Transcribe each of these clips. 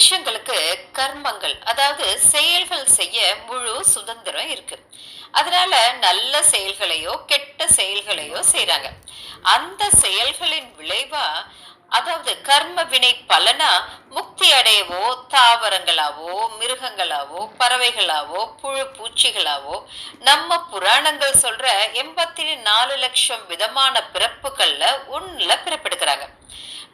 மனுஷங்களுக்கு கர்மங்கள் அதாவது செயல்கள் செய்ய முழு சுதந்திரம் இருக்கு. அதனால நல்ல செயல்களையோ கெட்ட செயல்களையோ செய்யறாங்க அந்த செயல்களின் விளைவா அதாவது கர்ம வினை பலனா முக்தி அடையவோ தாவரங்களாவோ மிருகங்களாவோ பறவைகளாவோ புழு பூச்சிகளாவோ நம்ம புராணங்கள் சொல்ற எண்பத்தி நாலு லட்சம் விதமான பிறப்புகள்ல ஒண்ணுல பிறப்பெடுக்கிறாங்க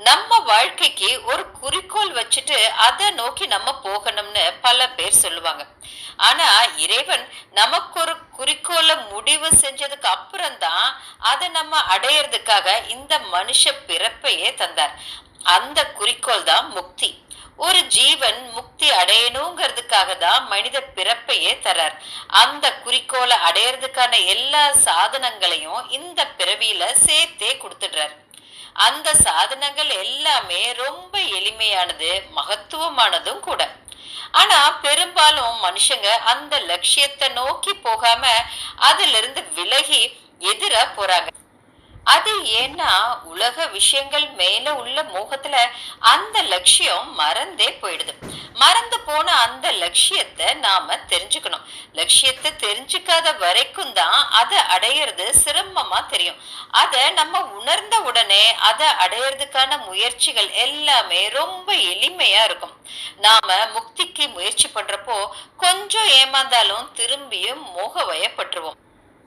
நம்ம வாழ்க்கைக்கு ஒரு குறிக்கோள் வச்சுட்டு அதை நோக்கி நம்ம போகணும்னு பல பேர் சொல்லுவாங்க. ஆனா இறைவன் நமக்கு ஒரு குறிக்கோளை முடிவு செஞ்சதுக்கு அப்புறம் தான் அதை நம்ம அடையறதுக்காக இந்த மனுஷ பிறப்பையே தந்தார். அந்த குறிக்கோள் தான் முக்தி. ஒரு ஜீவன் முக்தி அடையணுங்கிறதுக்காக தான் மனித பிறப்பையே தரார். அந்த குறிக்கோளை அடையறதுக்கான எல்லா சாதனங்களையும் இந்த பிறவியில சேர்த்தே கொடுத்துடுறார். அந்த சாதனங்கள் எல்லாமே ரொம்ப எளிமையானது மகத்துவமானதும் கூட. ஆனா பெரும்பாலும் மனுஷங்க அந்த லட்சியத்தை நோக்கி போகாம அதுல இருந்து விலகி எதிர போறாங்க. அது ஏன்னா உலக விஷயங்கள் மேல உள்ள மோகத்துல அந்த லட்சியம் மறந்தே போயிடுது. மறந்து போன அந்த லட்சியத்தை நாம தெரிஞ்சுக்கணும். லட்சியத்தை தெரிஞ்சுக்காத வரைக்கும் தான் அதை அடையிறது சிரமமா தெரியும். அதை நம்ம உணர்ந்த உடனே அதை அடையிறதுக்கான முயற்சிகள் எல்லாமே ரொம்ப எளிமையா இருக்கும். நாம முக்திக்கு முயற்சி பண்றப்போ கொஞ்சம் ஏமாந்தாலும் திரும்பியும் மோகவயப்பட்டுருவோம்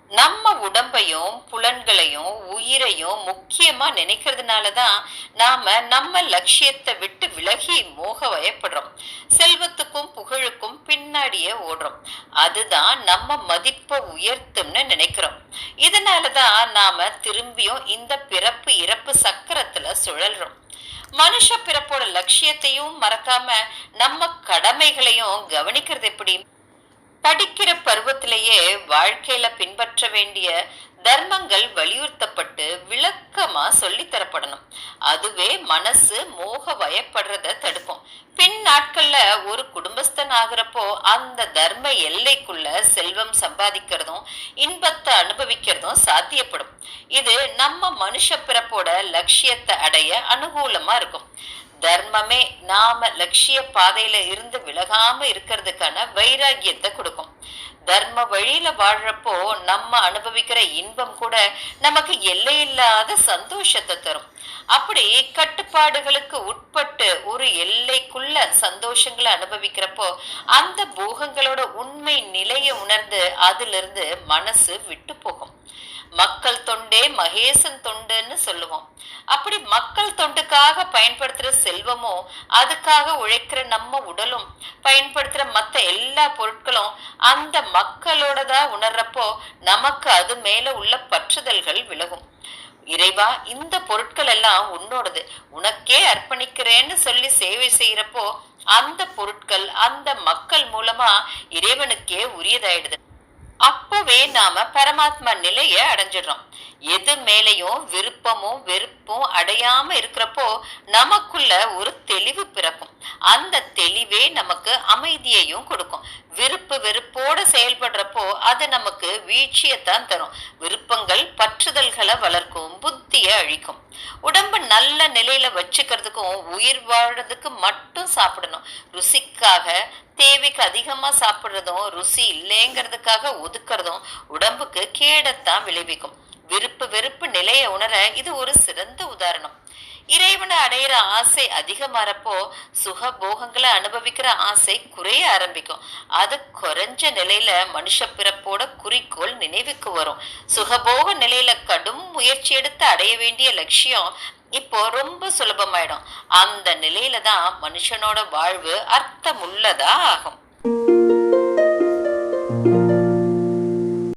நம்ம உடம்பையும் புலன்களையும் உயிரையும் முக்கியமா நினைக்கிறதுனாலதான் நாம நம்ம லட்சியத்தை விட்டு விலகி மோக வயப்படுறோம். செல்வத்துக்கும் புகழுக்கும் பின்னாடியே ஓடுறோம். அதுதான் நம்ம மதிப்பை உயர்த்தும்னு நினைக்கிறோம். இதனால தான் நாம திரும்பியும் இந்த பிறப்பு இறப்பு சக்கரத்துல சுழல்றோம். மனுஷ பிறப்போட லட்சியத்தையும் மறக்காம நம்ம கடமைகளையும் கவனிக்கிறது எப்படி? படிக்கிற பருவத்திலேயே வாழ்க்கையில பின்பற்ற வேண்டிய தர்மங்கள் வலியுறுத்தப்பட்டு விளக்கமா சொல்லித்தரப்படணும் அதுவே மனசு மோக வயப்படுறத தடுக்கும். பின் நாட்கள்ல ஒரு குடும்பஸ்தன் ஆகிறப்போ அந்த தர்ம எல்லைக்குள்ள செல்வம் சம்பாதிக்கிறதும் இன்பத்தை அனுபவிக்கிறதும் சாத்தியப்படும். இது நம்ம மனுஷ பிறப்போட லட்சியத்தை அடைய அனுகூலமா இருக்கும். தர்மமே நாம லட்சிய பாதையில இருந்து விலகாம இருக்கிறதுக்கான வைராகியத்தை கொடுக்கும். தர்ம வழியில வாழ்றப்போ நம்ம அனுபவிக்கிற இன்பம் கூட நமக்கு எல்லையில்லாத சந்தோஷத்தை தரும். அப்படி கட்டுப்பாடுகளுக்கு உட்பட்டு ஒரு எல்லைக்குள்ள சந்தோஷங்களை அனுபவிக்கிறப்போ அந்த போகங்களோட உண்மை நிலையை உணர்ந்து அதிலிருந்து மனசு விட்டு போகும். மக்கள் தொண்டே மகேசன் தொண்டுன்னு சொல்லுவோம். அப்படி மக்கள் தொண்டுக்காக பயன்படுத்துற செல்வமும் அதுக்காக உழைக்கிற நம்ம உடலும் பயன்படுத்துற மத்த எல்லா பொருட்களும் அந்த மக்களோடதா உணர்றப்போ நமக்கு அது மேல உள்ள பற்றுதல்கள் விலகும். இறைவா இந்த பொருட்கள் எல்லாம் உன்னோடது. உனக்கே அர்ப்பணிக்கிறேன்னு சொல்லி சேவை செய்யறப்போ அந்த பொருட்கள் அந்த மக்கள் மூலமா இறைவனுக்கே உரியதாயிடுது. அப்பவே நாம பரமாத்மா நிலைய அடைஞ்சிடறோம். எது மேலையும் விருப்பமும் வெறுப்பும் அடையாம இருக்கிறப்போ நமக்குள்ள ஒரு தெளிவு பிறக்கும். அந்த தெளிவே நமக்கு அமைதியையும் கொடுக்கும். செயல்படுறப்போ அது நமக்கு வீழ்ச்சியைத்தான் தரும். விருப்பங்கள் பற்றுதல்களை வளர்க்கும் புத்தியை அழிக்கும். உடம்பு நல்ல நிலையில வச்சுக்கிறதுக்கும் உயிர் வாழறதுக்கு மட்டும் சாப்பிடணும். ருசிக்காக தேவைக்கு அதிகமா சாப்பிடுறதும் ருசி இல்லைங்கிறதுக்காக ஒதுக்கிறதும் உடம்புக்கு கேடத்தான் விளைவிக்கும். விருப்பு வெறுப்பு நிலையை உணர இது ஒரு சிறந்த உதாரணம். இறைவனை அடையிற ஆசை அதிகமாறப்போ சுக போகங்களை அனுபவிக்கிற ஆசை குறைய ஆரம்பிக்கும். அது குறைஞ்ச நிலையில மனுஷ பிறப்போட குறிக்கோள் நினைவுக்கு வரும். சுகபோக நிலையில கடும் முயற்சி எடுத்து அடைய வேண்டிய லட்சியம் இப்போ ரொம்ப சுலபமாயிடும். அந்த நிலையில தான் மனுஷனோட வாழ்வு அர்த்தமுள்ளதா ஆகும்.